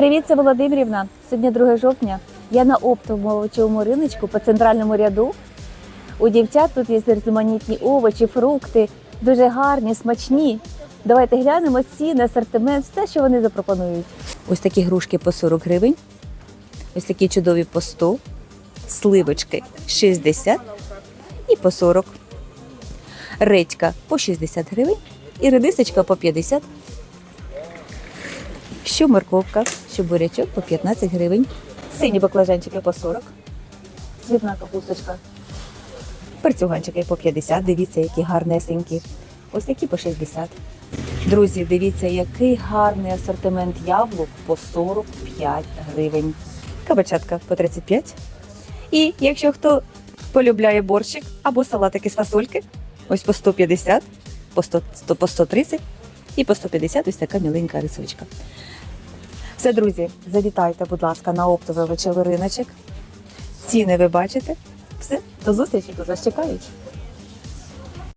Привіт, це Володимирівна. Сьогодні 2 жовтня. Я на оптовому риночку по центральному ряду. У дівчат тут є різноманітні овочі, фрукти, дуже гарні, смачні. Давайте глянемо ціни, асортимент, все, що вони запропонують. Ось такі грушки по 40 гривень, ось такі чудові по 100, сливочки 60 і по 40. Редька по 60 гривень і редисочка по 50 що морковка, що бурячок по 15 гривень, сині баклажанчики по 40, цвітна капусточка, перцюганчики по 50, дивіться, які гарнесенькі. Ось такі по 60. Друзі, дивіться, який гарний асортимент яблук по 45 гривень. Кабачатка по 35. І якщо хто полюбляє борщик або салатики з фасольки, ось по 150, по 100, по 130 і по 150 ось така міленька рисочка. Все, друзі, завітайте, будь ласка, на оптовий риночок. Ціни ви бачите. Все, до зустрічі, тут вас чекають.